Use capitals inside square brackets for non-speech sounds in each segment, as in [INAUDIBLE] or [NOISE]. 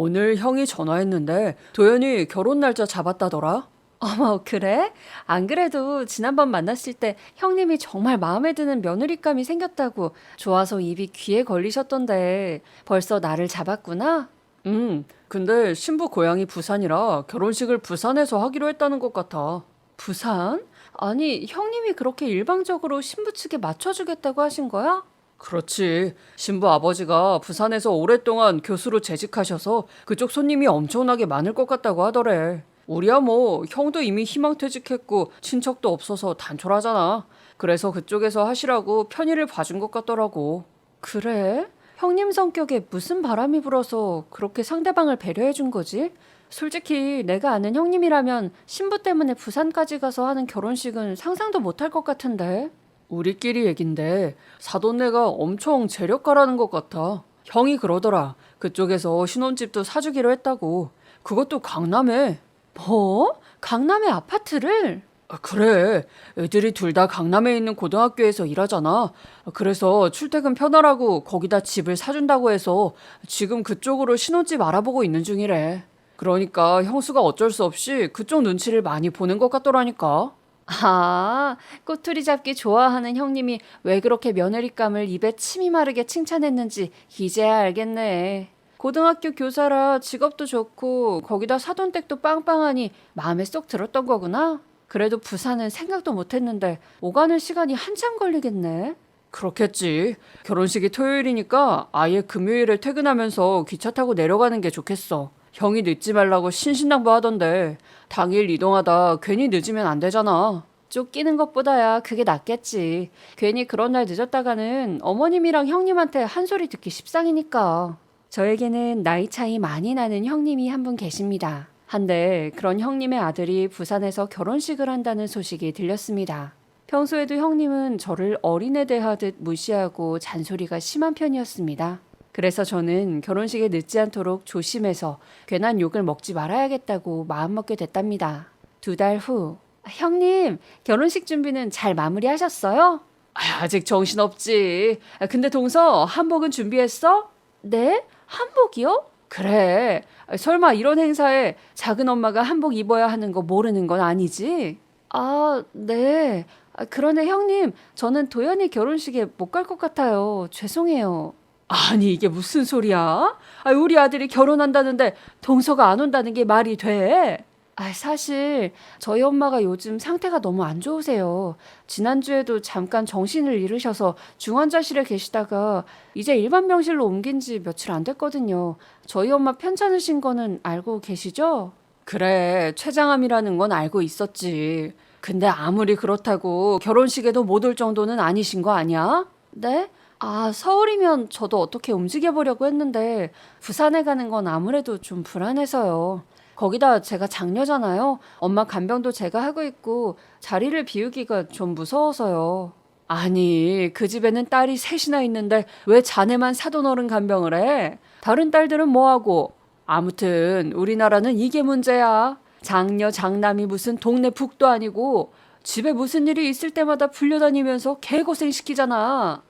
오늘 형이 전화했는데 도연이 결혼 날짜 잡았다더라. 어머, 그래? 안 그래도 지난번 만났을 때 형님이 정말 마음에 드는 며느리감이 생겼다고 좋아서 입이 귀에 걸리셨던데 벌써 나를 잡았구나? 음, 근데 신부 고향이 부산이라 결혼식을 부산에서 하기로 했다는 것 같아. 부산? 아니, 형님이 그렇게 일방적으로 신부 측에 맞춰주겠다고 하신 거야? 그렇지. 신부 아버지가 부산에서 오랫동안 교수로 재직하셔서 그쪽 손님이 엄청나게 많을 것 같다고 하더래. 우리야 뭐 형도 이미 희망퇴직했고 친척도 없어서 단촐하잖아. 그래서 그쪽에서 하시라고 편의를 봐준 것 같더라고. 그래? 형님 성격에 무슨 바람이 불어서 그렇게 상대방을 배려해 준 거지? 솔직히 내가 아는 형님이라면 신부 때문에 부산까지 가서 하는 결혼식은 상상도 못할 것 같은데. 우리끼리 얘긴데 사돈네가 엄청 재력가라는 것 같아. 형이 그러더라. 그쪽에서 신혼집도 사주기로 했다고. 그것도 강남에. 뭐? 강남의 아파트를? 아, 그래. 애들이 둘 다 강남에 있는 고등학교에서 일하잖아. 그래서 출퇴근 편하라고 거기다 집을 사준다고 해서 지금 그쪽으로 신혼집 알아보고 있는 중이래. 그러니까 형수가 어쩔 수 없이 그쪽 눈치를 많이 보는 것 같더라니까. 아, 꼬투리 잡기 좋아하는 형님이 왜 그렇게 며느리감을 입에 침이 마르게 칭찬했는지 이제야 알겠네. 고등학교 교사라 직업도 좋고 거기다 사돈댁도 빵빵하니 마음에 쏙 들었던 거구나. 그래도 부산은 생각도 못했는데 오가는 시간이 한참 걸리겠네. 그렇겠지. 결혼식이 토요일이니까 아예 금요일에 퇴근하면서 기차 타고 내려가는 게 좋겠어. 형이 늦지 말라고 신신당부하던데 당일 이동하다 괜히 늦으면 안 되잖아. 쫓기는 것보다야 그게 낫겠지. 괜히 그런 날 늦었다가는 어머님이랑 형님한테 한 소리 듣기 십상이니까. 저에게는 나이 차이 많이 나는 형님이 한 분 계십니다. 한데 그런 형님의 아들이 부산에서 결혼식을 한다는 소식이 들렸습니다. 평소에도 형님은 저를 어린애 대하듯 무시하고 잔소리가 심한 편이었습니다. 그래서 저는 결혼식에 늦지 않도록 조심해서 괜한 욕을 먹지 말아야겠다고 마음먹게 됐답니다. 두 달 후, 형님, 결혼식 준비는 잘 마무리하셨어요? 아, 아직 정신없지. 아, 근데 동서 한복은 준비했어? 네? 한복이요? 그래. 아, 설마 이런 행사에 작은 엄마가 한복 입어야 하는 거 모르는 건 아니지? 아, 네. 아, 그러네, 형님. 저는 도연이 결혼식에 못 갈 것 같아요. 죄송해요. 아니 이게 무슨 소리야? 아, 우리 아들이 결혼한다는데 동서가 안 온다는 게 말이 돼? 아, 사실 저희 엄마가 요즘 상태가 너무 안 좋으세요. 지난주에도 잠깐 정신을 잃으셔서 중환자실에 계시다가 이제 일반 병실로 옮긴 지 며칠 안 됐거든요. 저희 엄마 편찮으신 거는 알고 계시죠? 그래 췌장암이라는 건 알고 있었지. 근데 아무리 그렇다고 결혼식에도 못 올 정도는 아니신 거 아니야? 네? 아, 서울이면 저도 어떻게 움직여 보려고 했는데 부산에 가는 건 아무래도 좀 불안해서요. 거기다 제가 장녀잖아요. 엄마 간병도 제가 하고 있고 자리를 비우기가 좀 무서워서요. 아니 그 집에는 딸이 셋이나 있는데 왜 자네만 사돈어른 간병을 해? 다른 딸들은 뭐하고? 아무튼 우리나라는 이게 문제야. 장녀 장남이 무슨 동네 북도 아니고 집에 무슨 일이 있을 때마다 불려다니면서 개고생 시키잖아.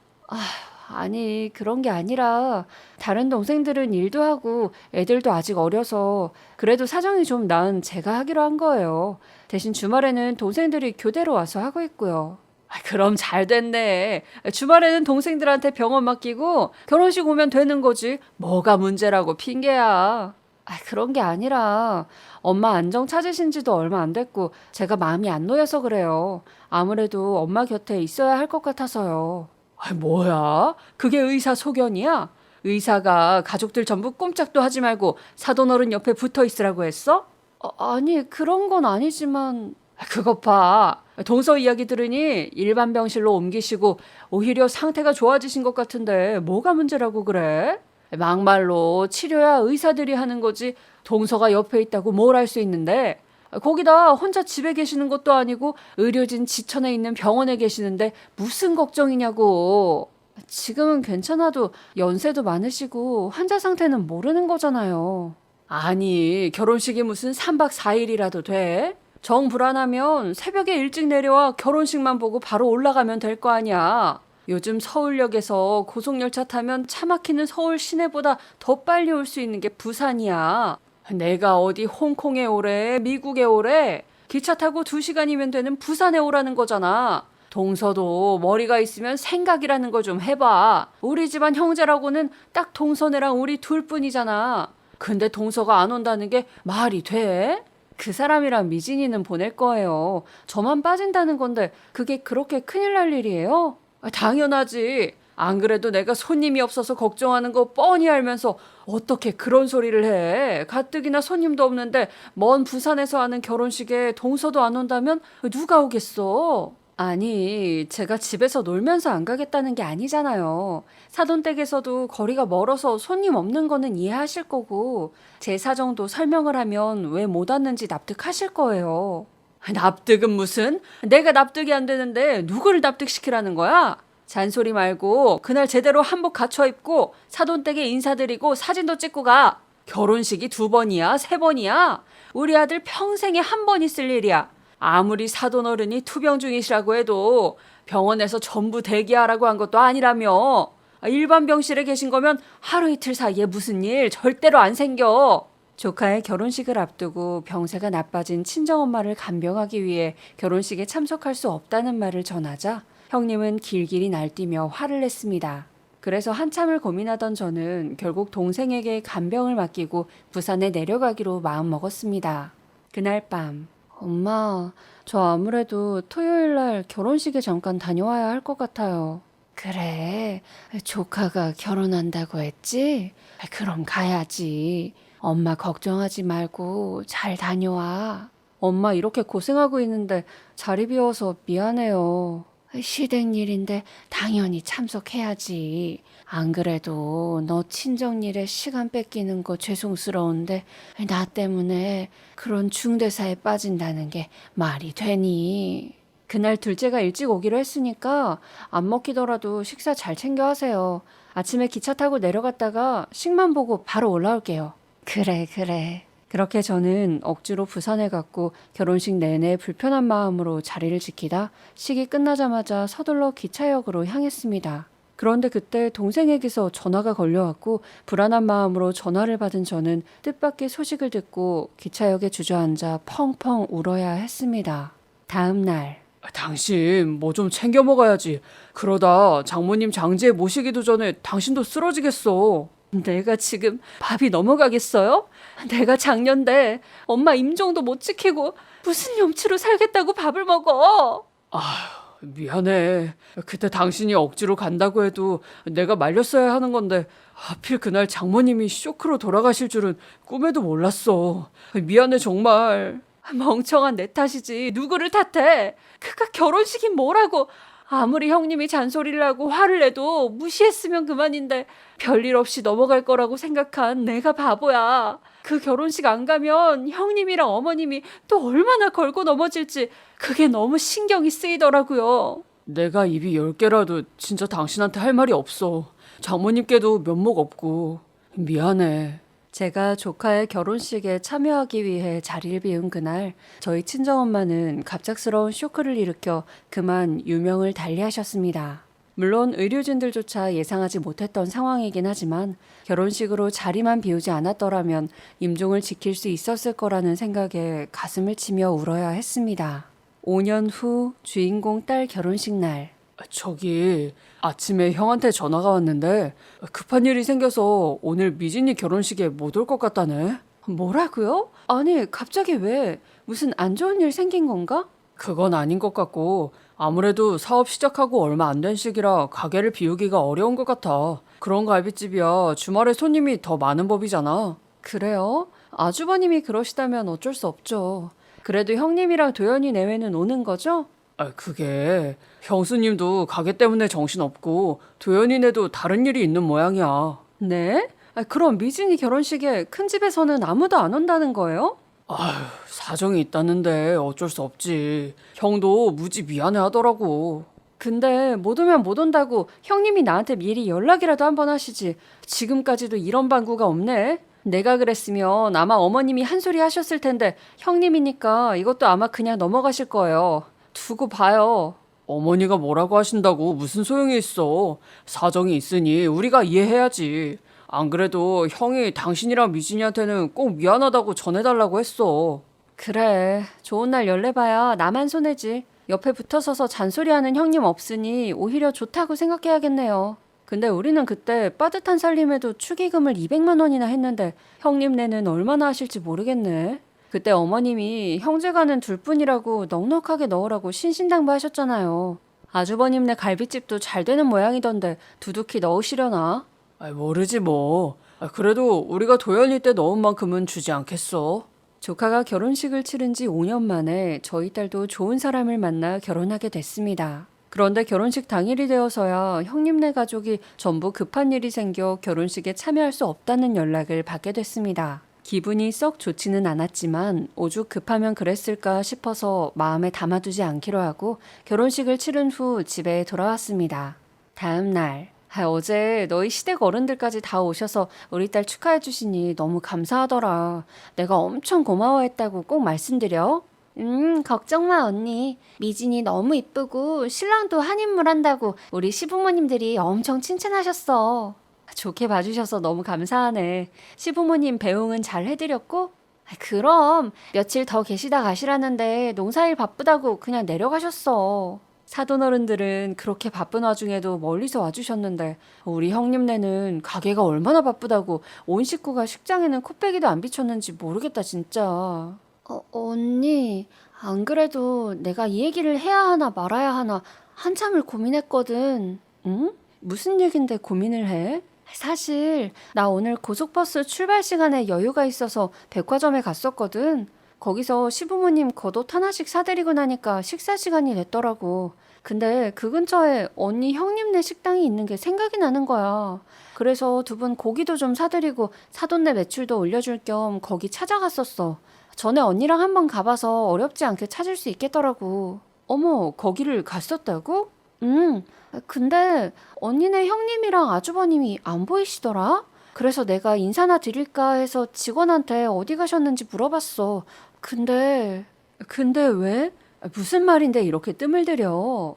아니, 그런 게 아니라 다른 동생들은 일도 하고 애들도 아직 어려서 그래도 사정이 좀 나은 제가 하기로 한 거예요. 대신 주말에는 동생들이 교대로 와서 하고 있고요. 아, 그럼 잘 됐네. 주말에는 동생들한테 병원 맡기고 결혼식 오면 되는 거지. 뭐가 문제라고 핑계야. 아, 그런 게 아니라 엄마 안정 찾으신 지도 얼마 안 됐고 제가 마음이 안 놓여서 그래요. 아무래도 엄마 곁에 있어야 할 것 같아서요. 아, 뭐야? 그게 의사 소견이야? 의사가 가족들 전부 꼼짝도 하지 말고 사돈어른 옆에 붙어 있으라고 했어? 어, 아니, 그런 건 아니지만 아, 그것 봐. 동서 이야기 들으니 일반 병실로 옮기시고 오히려 상태가 좋아지신 것 같은데 뭐가 문제라고 그래? 막말로 치료야 의사들이 하는 거지 동서가 옆에 있다고 뭘 할 수 있는데 거기다 혼자 집에 계시는 것도 아니고 의료진 지천에 있는 병원에 계시는데 무슨 걱정이냐고. 지금은 괜찮아도 연세도 많으시고 환자 상태는 모르는 거잖아요. 아니, 결혼식이 무슨 3박 4일이라도 돼? 정 불안하면 새벽에 일찍 내려와 결혼식만 보고 바로 올라가면 될 거 아니야. 요즘 서울역에서 고속열차 타면 차 막히는 서울 시내보다 더 빨리 올 수 있는 게 부산이야. 내가 어디 홍콩에 오래, 미국에 오래, 기차 타고 두 시간이면 되는 부산에 오라는 거잖아. 동서도 머리가 있으면 생각이라는 거좀 해봐. 우리 집안 형제라고는 딱 동서네랑 우리 둘 뿐이잖아. 근데 동서가 안 온다는 게 말이 돼? 그 사람이랑 미진이는 보낼 거예요. 저만 빠진다는 건데 그게 그렇게 큰일 날 일이에요? 아, 당연하지. 안 그래도 내가 손님이 없어서 걱정하는 거 뻔히 알면서 어떻게 그런 소리를 해? 가뜩이나 손님도 없는데 먼 부산에서 하는 결혼식에 동서도 안 온다면 누가 오겠어? 아니, 제가 집에서 놀면서 안 가겠다는 게 아니잖아요. 사돈댁에서도 거리가 멀어서 손님 없는 거는 이해하실 거고, 제 사정도 설명을 하면 왜 못 왔는지 납득하실 거예요. 납득은 무슨? 내가 납득이 안 되는데 누구를 납득시키라는 거야? 잔소리 말고 그날 제대로 한복 갖춰 입고 사돈댁에 인사드리고 사진도 찍고 가. 결혼식이 두 번이야, 세 번이야. 우리 아들 평생에 한 번 있을 일이야. 아무리 사돈 어른이 투병 중이시라고 해도 병원에서 전부 대기하라고 한 것도 아니라며. 아, 일반 병실에 계신 거면 하루 이틀 사이에 무슨 일 절대로 안 생겨. 조카의 결혼식을 앞두고 병세가 나빠진 친정엄마를 간병하기 위해 결혼식에 참석할 수 없다는 말을 전하자 형님은 길길이 날뛰며 화를 냈습니다. 그래서 한참을 고민하던 저는 결국 동생에게 간병을 맡기고 부산에 내려가기로 마음먹었습니다. 그날 밤 엄마, 저 아무래도 토요일 날 결혼식에 잠깐 다녀와야 할 것 같아요. 그래, 조카가 결혼한다고 했지? 그럼 가야지. 엄마 걱정하지 말고 잘 다녀와. 엄마 이렇게 고생하고 있는데 자리 비워서 미안해요. 시댁 일인데 당연히 참석해야지. 안 그래도 너 친정 일에 시간 뺏기는 거 죄송스러운데 나 때문에 그런 중대사에 빠진다는 게 말이 되니? 그날 둘째가 일찍 오기로 했으니까 안 먹히더라도 식사 잘 챙겨 하세요. 아침에 기차 타고 내려갔다가 식만 보고 바로 올라올게요. 그래, 그래. 그렇게 저는 억지로 부산에 갔고 결혼식 내내 불편한 마음으로 자리를 지키다 식이 끝나자마자 서둘러 기차역으로 향했습니다. 그런데 그때 동생에게서 전화가 걸려왔고 불안한 마음으로 전화를 받은 저는 뜻밖의 소식을 듣고 기차역에 주저앉아 펑펑 울어야 했습니다. 다음 날 당신 뭐 좀 챙겨 먹어야지. 그러다 장모님 장지에 모시기도 전에 당신도 쓰러지겠어. 내가 지금 밥이 넘어가겠어요? 내가 작년데 엄마 임종도 못 지키고 무슨 염치로 살겠다고 밥을 먹어? 아, 미안해. 그때 당신이 억지로 간다고 해도 내가 말렸어야 하는 건데 하필 그날 장모님이 쇼크로 돌아가실 줄은 꿈에도 몰랐어. 미안해 정말. 멍청한 내 탓이지 누구를 탓해? 그깟 결혼식이 뭐라고? 아무리 형님이 잔소리를 하고 화를 내도 무시했으면 그만인데 별일 없이 넘어갈 거라고 생각한 내가 바보야. 그 결혼식 안 가면 형님이랑 어머님이 또 얼마나 걸고 넘어질지 그게 너무 신경이 쓰이더라고요. 내가 입이 열 개라도 진짜 당신한테 할 말이 없어. 장모님께도 면목 없고 미안해. 제가 조카의 결혼식에 참여하기 위해 자리를 비운 그날 저희 친정엄마는 갑작스러운 쇼크를 일으켜 그만 유명을 달리하셨습니다. 물론 의료진들조차 예상하지 못했던 상황이긴 하지만 결혼식으로 자리만 비우지 않았더라면 임종을 지킬 수 있었을 거라는 생각에 가슴을 치며 울어야 했습니다. 5년 후 주인공 딸 결혼식 날 저기 아침에 형한테 전화가 왔는데 급한 일이 생겨서 오늘 미진이 결혼식에 못 올 것 같다네. 뭐라고요? 아니 갑자기 왜 무슨 안 좋은 일 생긴 건가? 그건 아닌 것 같고 아무래도 사업 시작하고 얼마 안 된 시기라 가게를 비우기가 어려운 것 같아. 그런 갈비집이야 주말에 손님이 더 많은 법이잖아. 그래요? 아주버님이 그러시다면 어쩔 수 없죠. 그래도 형님이랑 도연이 내외는 오는 거죠? 아, 그게 형수님도 가게 때문에 정신 없고 도연이네도 다른 일이 있는 모양이야. 네? 아, 그럼 미진이 결혼식에 큰 집에서는 아무도 안 온다는 거예요? 아휴, 사정이 있다는데 어쩔 수 없지. 형도 무지 미안해 하더라고. 근데 못 오면 못 온다고 형님이 나한테 미리 연락이라도 한번 하시지. 지금까지도 이런 방구가 없네. 내가 그랬으면 아마 어머님이 한 소리 하셨을 텐데 형님이니까 이것도 아마 그냥 넘어가실 거예요. 두고 봐요. 어머니가 뭐라고 하신다고 무슨 소용이 있어. 사정이 있으니 우리가 이해해야지. 안 그래도 형이 당신이랑 미진이한테는 꼭 미안하다고 전해달라고 했어. 그래. 좋은 날 연례봐야 나만 손해지. 옆에 붙어서서 잔소리하는 형님 없으니 오히려 좋다고 생각해야겠네요. 근데 우리는 그때 빠듯한 살림에도 축의금을 200만 원이나 했는데 형님 네는 얼마나 하실지 모르겠네. 그때 어머님이 형제가는 둘뿐이라고 넉넉하게 넣으라고 신신당부하셨잖아요. 아주버님네 갈비집도 잘 되는 모양이던데 두둑히 넣으시려나? 아, 모르지 뭐. 아, 그래도 우리가 도연이 때 넣은 만큼은 주지 않겠어. 조카가 결혼식을 치른 지 5년 만에 저희 딸도 좋은 사람을 만나 결혼하게 됐습니다. 그런데 결혼식 당일이 되어서야 형님네 가족이 전부 급한 일이 생겨 결혼식에 참여할 수 없다는 연락을 받게 됐습니다. 기분이 썩 좋지는 않았지만 오죽 급하면 그랬을까 싶어서 마음에 담아두지 않기로 하고 결혼식을 치른 후 집에 돌아왔습니다. 다음 날 아, 어제 너희 시댁 어른들까지 다 오셔서 우리 딸 축하해 주시니 너무 감사하더라. 내가 엄청 고마워했다고 꼭 말씀드려. 음, 걱정 마, 언니. 미진이 너무 이쁘고 신랑도 한인물 한다고 우리 시부모님들이 엄청 칭찬하셨어. 좋게 봐주셔서 너무 감사하네. 시부모님 배웅은 잘 해드렸고? 아, 그럼 며칠 더 계시다 가시라는데 농사일 바쁘다고 그냥 내려가셨어. 사돈 어른들은 그렇게 바쁜 와중에도 멀리서 와주셨는데 우리 형님네는 가게가 얼마나 바쁘다고 온 식구가 식장에는 코빼기도 안 비쳤는지 모르겠다 진짜. 어, 언니 안 그래도 내가 이 얘기를 해야 하나 말아야 하나 한참을 고민했거든. 응? 무슨 얘긴데 고민을 해? 사실 나 오늘 고속버스 출발 시간에 여유가 있어서 백화점에 갔었거든. 거기서 시부모님 겉옷 하나씩 사드리고 나니까 식사 시간이 됐더라고. 근데 그 근처에 언니 형님네 식당이 있는 게 생각이 나는 거야. 그래서 두 분 고기도 좀 사드리고 사돈네 매출도 올려줄 겸 거기 찾아갔었어. 전에 언니랑 한번 가봐서 어렵지 않게 찾을 수 있겠더라고. 어머, 거기를 갔었다고? 응. 근데 언니네 형님이랑 아주버님이 안 보이시더라? 그래서 내가 인사나 드릴까 해서 직원한테 어디 가셨는지 물어봤어. 근데, 근데 왜? 무슨 말인데 이렇게 뜸을 들여?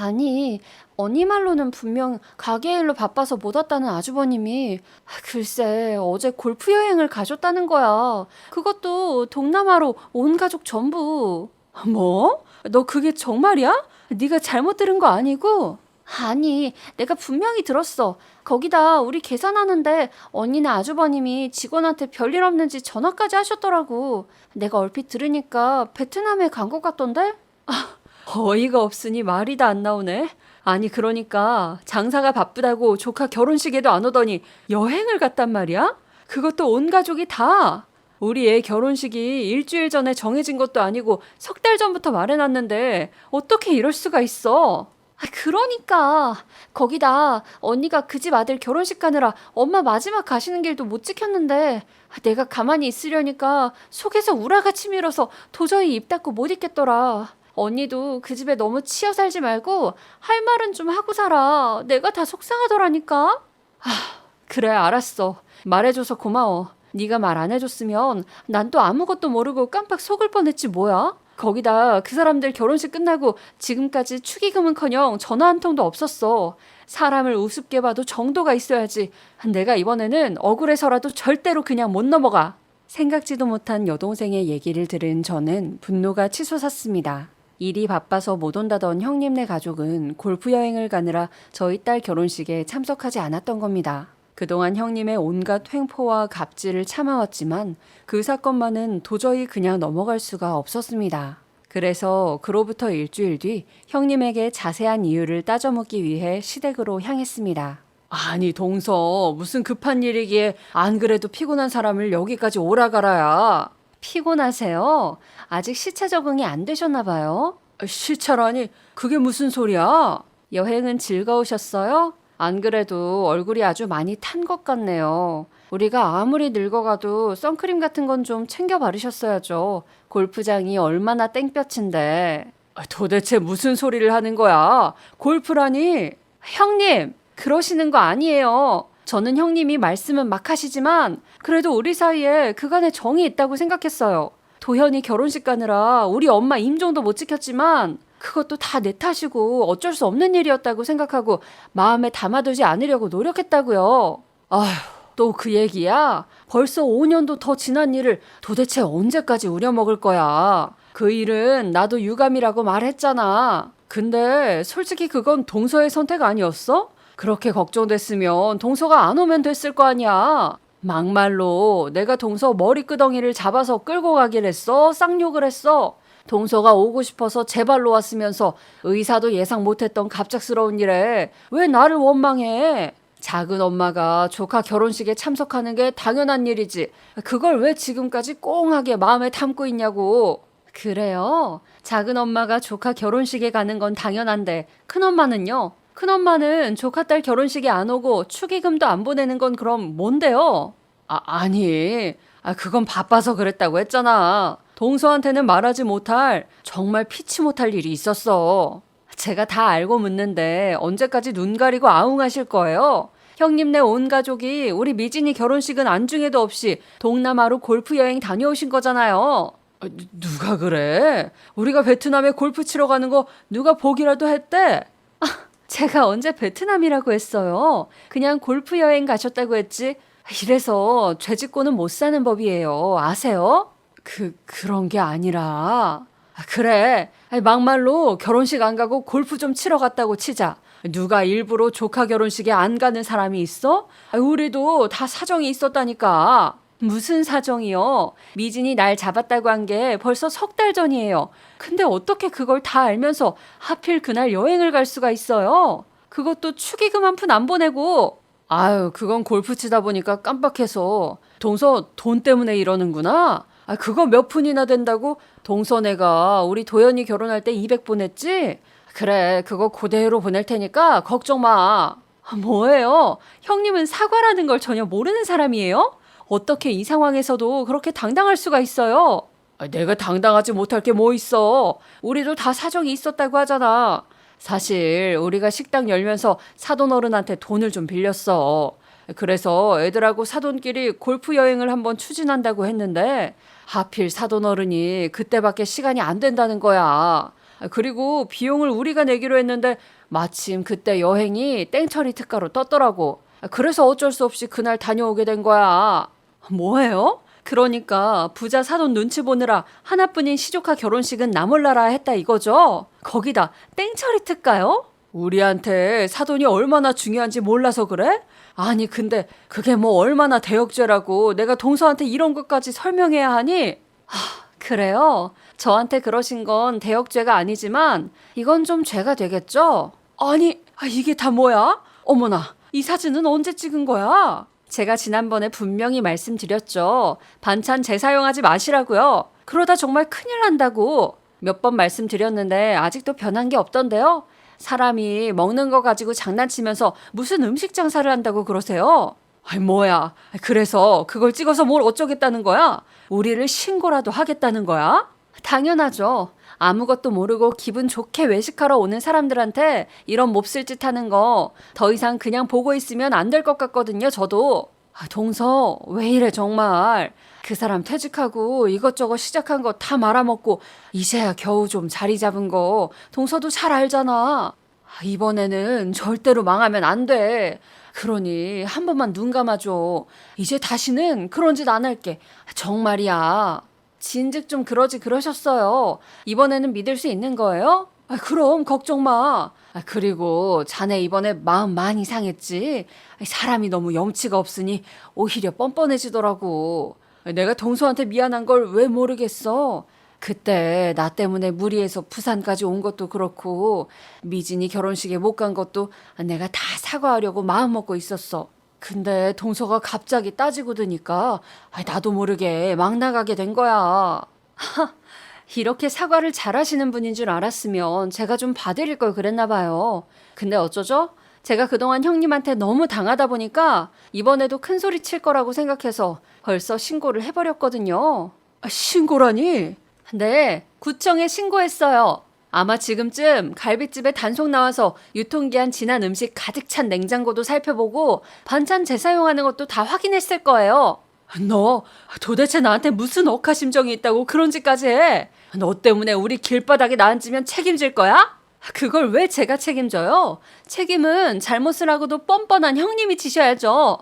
아니, 언니 말로는 분명 가게 일로 바빠서 못 왔다는 아주버님이 글쎄 어제 골프 여행을 가셨다는 거야. 그것도 동남아로 온 가족 전부. 뭐? 너 그게 정말이야? 네가 잘못 들은 거 아니고? 아니, 내가 분명히 들었어. 거기다 우리 계산하는데 언니나 아주버님이 직원한테 별일 없는지 전화까지 하셨더라고. 내가 얼핏 들으니까 베트남에 간 것 같던데? 아, 어이가 없으니 말이 다 안 나오네. 아니, 그러니까 장사가 바쁘다고 조카 결혼식에도 안 오더니 여행을 갔단 말이야? 그것도 온 가족이 다. 우리 애 결혼식이 일주일 전에 정해진 것도 아니고 석 달 전부터 말해놨는데 어떻게 이럴 수가 있어? 아, 그러니까 거기다 언니가 그 집 아들 결혼식 가느라 엄마 마지막 가시는 길도 못 지켰는데 아, 내가 가만히 있으려니까 속에서 우라가 치밀어서 도저히 입 닫고 못 있겠더라. 언니도 그 집에 너무 치여 살지 말고 할 말은 좀 하고 살아. 내가 다 속상하더라니까. 아, 그래 알았어. 말해줘서 고마워. 네가 말 안 해줬으면 난 또 아무것도 모르고 깜빡 속을 뻔했지 뭐야. 거기다 그 사람들 결혼식 끝나고 지금까지 축의금은커녕 전화 한 통도 없었어. 사람을 우습게 봐도 정도가 있어야지. 내가 이번에는 억울해서라도 절대로 그냥 못 넘어가. 생각지도 못한 여동생의 얘기를 들은 저는 분노가 치솟았습니다. 일이 바빠서 못 온다던 형님네 가족은 골프 여행을 가느라 저희 딸 결혼식에 참석하지 않았던 겁니다. 그동안 형님의 온갖 횡포와 갑질을 참아왔지만 그 사건만은 도저히 그냥 넘어갈 수가 없었습니다. 그래서 그로부터 일주일 뒤 형님에게 자세한 이유를 따져 묻기 위해 시댁으로 향했습니다. 아니 동서 무슨 급한 일이기에 안 그래도 피곤한 사람을 여기까지 오라가라야. 피곤하세요? 아직 시차 적응이 안 되셨나 봐요. 시차라니 그게 무슨 소리야? 여행은 즐거우셨어요? 안 그래도 얼굴이 아주 많이 탄 것 같네요. 우리가 아무리 늙어가도 선크림 같은 건 좀 챙겨 바르셨어야죠. 골프장이 얼마나 땡볕인데. 아, 도대체 무슨 소리를 하는 거야? 골프라니? 형님, 그러시는 거 아니에요. 저는 형님이 말씀은 막 하시지만 그래도 우리 사이에 그간의 정이 있다고 생각했어요. 도현이 결혼식 가느라 우리 엄마 임종도 못 지켰지만 그것도 다 내 탓이고 어쩔 수 없는 일이었다고 생각하고 마음에 담아두지 않으려고 노력했다고요. 아휴, 또 그 얘기야? 벌써 5년도 더 지난 일을 도대체 언제까지 우려먹을 거야? 그 일은 나도 유감이라고 말했잖아. 근데 솔직히 그건 동서의 선택 아니었어? 그렇게 걱정됐으면 동서가 안 오면 됐을 거 아니야. 막말로 내가 동서 머리끄덩이를 잡아서 끌고 가길 했어. 쌍욕을 했어. 동서가 오고 싶어서 제 발로 왔으면서 의사도 예상 못했던 갑작스러운 일에 왜 나를 원망해? 작은 엄마가 조카 결혼식에 참석하는 게 당연한 일이지. 그걸 왜 지금까지 꽁하게 마음에 담고 있냐고. 그래요? 작은 엄마가 조카 결혼식에 가는 건 당연한데 큰 엄마는요? 큰 엄마는 조카 딸 결혼식에 안 오고 축의금도 안 보내는 건 그럼 뭔데요? 아, 아니. 아, 그건 바빠서 그랬다고 했잖아. 동서한테는 말하지 못할 정말 피치 못할 일이 있었어. 제가 다 알고 묻는데 언제까지 눈 가리고 아웅하실 거예요? 형님네 온 가족이 우리 미진이 결혼식은 안중에도 없이 동남아로 골프 여행 다녀오신 거잖아요. 아, 누- 누가 그래? 우리가 베트남에 골프 치러 가는 거 누가 보기라도 했대? 제가 언제 베트남이라고 했어요? 그냥 골프 여행 가셨다고 했지. 이래서 죄짓고는 못 사는 법이에요. 아세요? 그 그런 게 아니라 아, 그래 막말로 결혼식 안 가고 골프 좀 치러 갔다고 치자 누가 일부러 조카 결혼식에 안 가는 사람이 있어? 아, 우리도 다 사정이 있었다니까 무슨 사정이요? 미진이 날 잡았다고 한 게 벌써 석 달 전이에요. 근데 어떻게 그걸 다 알면서 하필 그날 여행을 갈 수가 있어요? 그것도 축의금 한 푼 안 보내고 아유 그건 골프 치다 보니까 깜빡해서 동서 돈 때문에 이러는구나 아 그거 몇 푼이나 된다고 동서네가 우리 도연이 결혼할 때 200 보냈지 그래 그거 그대로 보낼 테니까 걱정 마 아, 뭐예요? 형님은 사과라는 걸 전혀 모르는 사람이에요? 어떻게 이 상황에서도 그렇게 당당할 수가 있어요? 아, 내가 당당하지 못할 게 뭐 있어. 우리도 다 사정이 있었다고 하잖아. 사실 우리가 식당 열면서 사돈 어른한테 돈을 좀 빌렸어. 그래서 애들하고 사돈끼리 골프 여행을 한번 추진한다고 했는데 하필 사돈 어른이 그때밖에 시간이 안 된다는 거야. 그리고 비용을 우리가 내기로 했는데 마침 그때 여행이 땡처리 특가로 떴더라고. 그래서 어쩔 수 없이 그날 다녀오게 된 거야. 뭐예요? 그러니까 부자 사돈 눈치 보느라 하나뿐인 시조카 결혼식은 나 몰라라 했다 이거죠? 거기다 땡처리 특가요? 우리한테 사돈이 얼마나 중요한지 몰라서 그래? 아니 근데 그게 뭐 얼마나 대역죄라고 내가 동서한테 이런 것까지 설명해야 하니? 그래요? 저한테 그러신 건 대역죄가 아니지만 이건 좀 죄가 되겠죠? 아니 아, 이게 다 뭐야? 어머나 이 사진은 언제 찍은 거야? 제가 지난번에 분명히 말씀드렸죠. 반찬 재사용하지 마시라고요. 그러다 정말 큰일 난다고. 몇 번 말씀드렸는데 아직도 변한 게 없던데요. 사람이 먹는 거 가지고 장난치면서 무슨 음식 장사를 한다고 그러세요? 아이 뭐야 그래서 그걸 찍어서 뭘 어쩌겠다는 거야? 우리를 신고라도 하겠다는 거야? 당연하죠. 아무것도 모르고 기분 좋게 외식하러 오는 사람들한테 이런 몹쓸 짓 하는 거 더 이상 그냥 보고 있으면 안 될 것 같거든요, 저도. 아, 동서 왜 이래 정말 그 사람 퇴직하고 이것저것 시작한 거 다 말아먹고 이제야 겨우 좀 자리 잡은 거 동서도 잘 알잖아 아, 이번에는 절대로 망하면 안 돼 그러니 한 번만 눈 감아줘 이제 다시는 그런 짓 안 할게 정말이야 진즉 좀 그러지 그러셨어요. 이번에는 믿을 수 있는 거예요? 아, 그럼 걱정 마. 아, 그리고 자네 이번에 마음 많이 상했지. 아, 사람이 너무 염치가 없으니 오히려 뻔뻔해지더라고. 아, 내가 동서한테 미안한 걸 왜 모르겠어. 그때 나 때문에 무리해서 부산까지 온 것도 그렇고 미진이 결혼식에 못 간 것도 내가 다 사과하려고 마음 먹고 있었어. 근데 동서가 갑자기 따지고 드니까 아, 나도 모르게 막 나가게 된 거야. [LAUGHS] 이렇게 사과를 잘하시는 분인 줄 알았으면 제가 좀 봐드릴 걸 그랬나 봐요. 근데 어쩌죠? 제가 그동안 형님한테 너무 당하다 보니까 이번에도 큰 소리 칠 거라고 생각해서 벌써 신고를 해버렸거든요. 아, 신고라니? 네, 구청에 신고했어요. 아마 지금쯤 갈비집에 단속 나와서 유통기한 지난 음식 가득 찬 냉장고도 살펴보고 반찬 재사용하는 것도 다 확인했을 거예요. 너 도대체 나한테 무슨 억하심정이 있다고 그런 짓까지 해? 너 때문에 우리 길바닥에 나앉으면 책임질 거야? 그걸 왜 제가 책임져요? 책임은 잘못을 하고도 뻔뻔한 형님이 지셔야죠.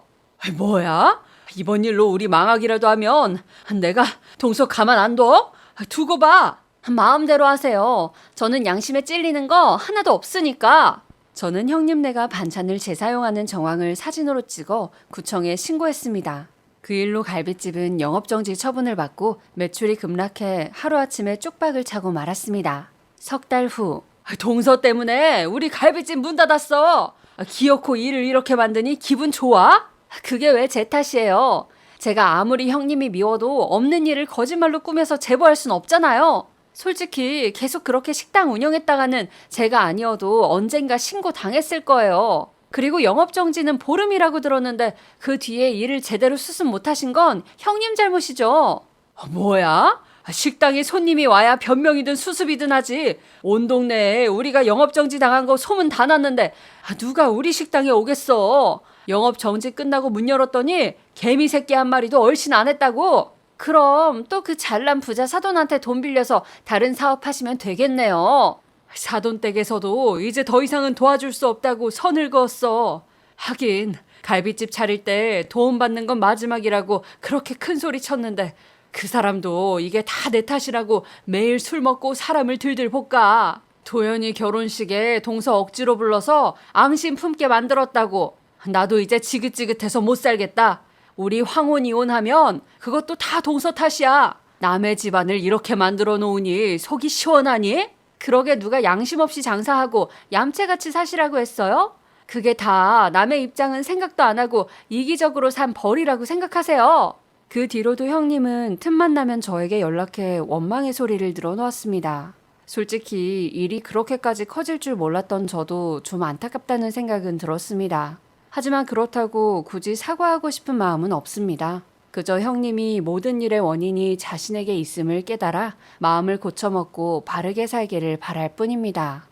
뭐야? 이번 일로 우리 망하기라도 하면 내가 동서 가만 안 둬? 두고 봐. 마음대로 하세요. 저는 양심에 찔리는 거 하나도 없으니까. 저는 형님네가 반찬을 재사용하는 정황을 사진으로 찍어 구청에 신고했습니다. 그 일로 갈비집은 영업정지 처분을 받고 매출이 급락해 하루아침에 쪽박을 차고 말았습니다. 석 달 후, 동서 때문에 우리 갈비집 문 닫았어. 기어코 일을 이렇게 만드니 기분 좋아? 그게 왜 제 탓이에요? 제가 아무리 형님이 미워도 없는 일을 거짓말로 꾸며서 제보할 순 없잖아요. 솔직히 계속 그렇게 식당 운영했다가는 제가 아니어도 언젠가 신고 당했을 거예요. 그리고 영업정지는 보름이라고 들었는데 그 뒤에 일을 제대로 수습 못하신 건 형님 잘못이죠. 아, 뭐야? 식당에 손님이 와야 변명이든 수습이든 하지. 온 동네에 우리가 영업정지 당한 거 소문 다 났는데 아, 누가 우리 식당에 오겠어? 영업정지 끝나고 문 열었더니 개미 새끼 한 마리도 얼씬 안 했다고. 그럼 또 그 잘난 부자 사돈한테 돈 빌려서 다른 사업 하시면 되겠네요. 사돈 댁에서도 이제 더 이상은 도와줄 수 없다고 선을 그었어. 하긴 갈비집 차릴 때 도움 받는 건 마지막이라고 그렇게 큰 소리 쳤는데 그 사람도 이게 다 내 탓이라고 매일 술 먹고 사람을 들들 볶아. 도연이 결혼식에 동서 억지로 불러서 앙심 품게 만들었다고. 나도 이제 지긋지긋해서 못 살겠다. 우리 황혼 이혼하면 그것도 다 동서 탓이야. 남의 집안을 이렇게 만들어 놓으니 속이 시원하니? 그러게 누가 양심 없이 장사하고 얌체같이 사시라고 했어요? 그게 다 남의 입장은 생각도 안 하고 이기적으로 산 벌이라고 생각하세요. 그 뒤로도 형님은 틈만 나면 저에게 연락해 원망의 소리를 늘어놓았습니다. 솔직히 일이 그렇게까지 커질 줄 몰랐던 저도 좀 안타깝다는 생각은 들었습니다. 하지만 그렇다고 굳이 사과하고 싶은 마음은 없습니다. 그저 형님이 모든 일의 원인이 자신에게 있음을 깨달아 마음을 고쳐먹고 바르게 살기를 바랄 뿐입니다.